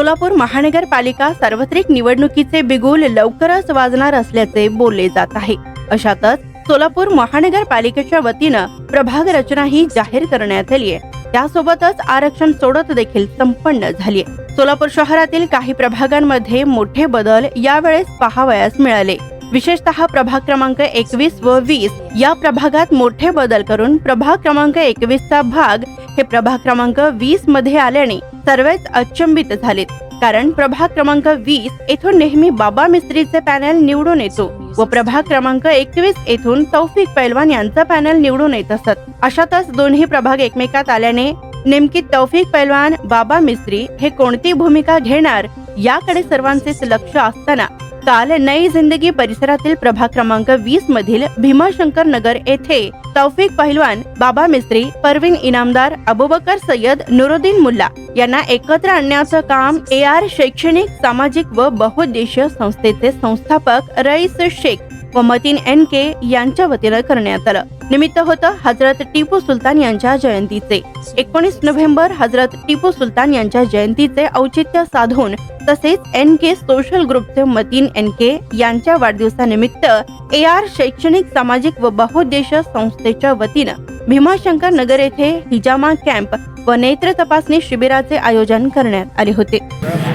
सोलापूर महानगरपालिका सार्वत्रिक निवडणुकीचे बिगुल लवकरच वाजणार असल्याचे बोलले जात आहे. अशातच सोलापूर महानगरपालिकेच्या वतीनं प्रभाग रचना ही जाहीर करण्यात आली आहे. त्यासोबतच आरक्षण सोडत देखील संपन्न झाली आहे सोलापूर शहरातील काही प्रभागांमध्ये मोठे बदल यावेळेस पाहावयास मिळाले. विशेषतः प्रभाग क्रमांक एकवीस व वीस या प्रभागात मोठे बदल करून प्रभाग क्रमांक एकवीसचा भाग हे प्रभाग क्रमांक वीसमध्ये आल्याने सर्वच अचंबित झालेत. कारण प्रभाग क्रमांक वीस येथून नेहमी बाबा मिस्त्रीचे पॅनल निवडून येतो व प्रभाग क्रमांक एकवीस येथून तौफिक पैलवान यांचा पॅनल निवडून येत असत. अशातच दोन्ही प्रभाग एकमेकात आल्याने नेमकी तौफिक पैलवान बाबा मिस्त्री हे कोणती भूमिका घेणार याकडे सर्वांचेच लक्ष असताना काल नई जिंदगी परिसरातील प्रभाग क्रमांक वीस मधील भीमाशंकर नगर येथे तौफिक पहिलवान बाबा मिस्त्री परवीन इनामदार अबुबकर सय्यद नुरुद्दीन मुल्ला यांना एकत्र आणण्याचं काम ए आर शैक्षणिक सामाजिक व बहुउद्देशीय संस्थेचे संस्थापक रईस शेख व मतीन एन के यांच्या वतीनं करण्यात आलं. निमित्त होतं हजरत टिपू सुलतान यांच्या जयंतीचे. एकोणीस नोव्हेंबर हजरत टिपू सुलतान यांच्या जयंतीचे औचित्य साधून तसेच एन के सोशल ग्रुपचे मतीन एन के यांच्या वाढदिवसानिमित्त ए आर शैक्षणिक सामाजिक व बहुद्देश संस्थेच्या वतीनं भीमाशंकर नगर येथे हिजामा कॅम्प व नेत्र तपासणी शिबिराचे आयोजन करण्यात आले होते.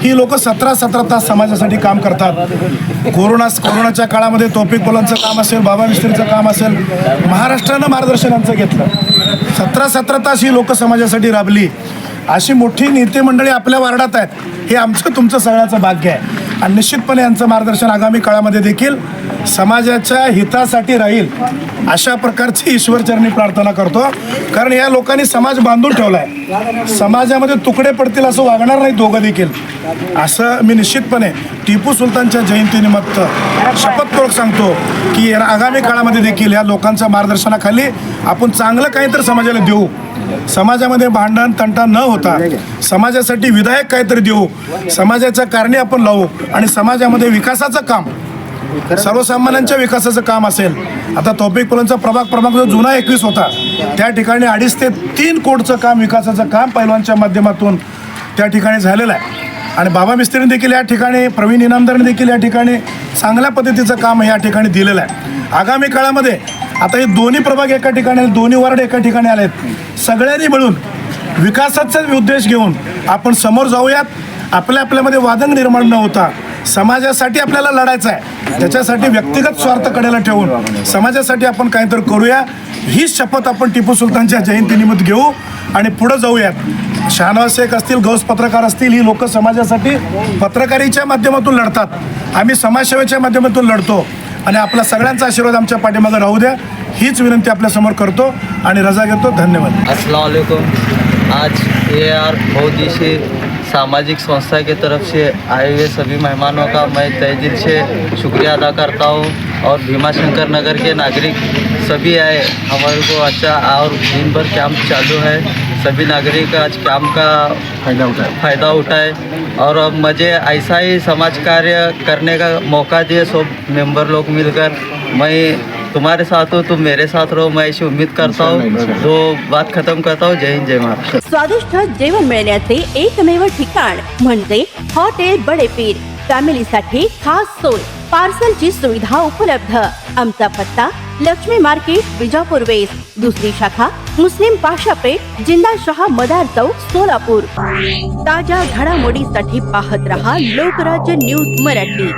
ही लोक सतरा सतरा तास समाजासाठी काम करतात. कोरोना कोरोनाच्या काळामध्ये तोपिक पोलांचं काम असेल बाबा मिस्त्रीचं काम असेल महाराष्ट्रानं मार्गदर्शनांचं घेतलं. सतरा सतरा तास ही लोक समाजासाठी राबली. अशी मोठी नेते मंडळी आपल्या वार्डात आहेत. हे आमचं तुमचं सगळ्याचं भाग्य आहे. आणि निश्चितपणे यांचं मार्गदर्शन आगामी काळामध्ये देखील समाजाच्या हितासाठी राहील. अशा प्रकारची ईश्वरचरणी प्रार्थना करतो. कारण या लोकांनी समाज बांधून ठेवला आहे समाजामध्ये तुकडे पडतील असं वागणार नाही दोघं देखील. असं मी निश्चितपणे टिपू सुलतानच्या जयंतीनिमित्त शपथपूर्वक सांगतो की आगामी काळामध्ये देखील या लोकांच्या मार्गदर्शनाखाली आपण चांगलं काहीतरी समाजाला देऊ. समाजामध्ये भांडण तंटा न होता समाजासाठी विधायक काहीतरी देऊ. समाजाच्या कारणे आपण लावू आणि समाजामध्ये विकासाचं काम सर्वसामान्यांच्या विकासाचं काम असेल. आता तौफिक पुलांचा प्रभाग क्रमांक जो जुना एकवीस होता त्या ठिकाणी अडीच ते तीन कोटचं काम विकासाचं काम पैलवानच्या माध्यमातून त्या ठिकाणी झालेलं आहे. आणि बाबा मिस्त्रीने देखील या ठिकाणी प्रवीण इनामदारने देखील या ठिकाणी चांगल्या पद्धतीचं काम या ठिकाणी दिलेलं आहे. आगामी काळामध्ये आता हे दोन्ही प्रभाग एका ठिकाणी आले, दोन्ही वार्ड एका ठिकाणी आले आहेत सगळ्यांनी मिळून विकासाचा उद्देश घेऊन आपण समोर जाऊयात. आपल्या आपल्यामध्ये वादंग निर्माण न होता समाजासाठी आपल्याला लढायचं आहे. त्याच्यासाठी व्यक्तिगत स्वार्थ कडेला ठेवून समाजासाठी आपण काहीतरी करूया. ही शपथ आपण टिपू सुलतानच्या जयंतीनिमित्त घेऊ आणि पुढे जाऊयात. शहानवाज शेख असतील गौस पत्रकार असतील ही लोक समाजासाठी पत्रकारीच्या माध्यमातून लढतात. आम्ही समाजसेवेच्या माध्यमातून लढतो. आणि आपला सगळ्यांचा आशीर्वाद आमच्या पाठीमागे राहू द्या. हीच विनंती आपल्यासमोर करतो आणि रजा घेतो. धन्यवाद. असला आज ए आर बहुद्देशीय सामाजिक संस्था की तरफ से आए हुए सभी मेहमानों का मैं दिल से शुक्रिया अदा करता हूँ और भीमा शंकर नगर के नागरिक सभी आए। हमारे को अच्छा और दिन भर कैंप चालू है। सभी नागरिक आज कैंप का फायदा उठाए। फ़ायदा उठाए। और अब मुझे ऐसा ही समाज कार्य करने का मौका दिए सब मेंबर लोग मिलकर मैं तुम्हारे साथ हो तुम मेरे साथ रहो मैं ऐसी उम्मीद करता हूँ। तो बात खत्म करता हूँ। जय हिंद जय महाराष्ट्र। स्वादिष्ट जेवण मिळण्याचे एकमेव ठिकाण म्हणजे हॉटेल बडेपीर फॅमिलीसाठी खास सोय पार्सलची सुविधा उपलब्ध. आमचा पत्ता लक्ष्मी मार्केट विजापूर वेस्ट दुसरी शाखा मुस्लिम पाशापेठ जिंदा शहा मदार चौक सोलापूर. ताज्या घडामोडीसाठी पाहत रहा लोकराज्य न्यूज मराठी.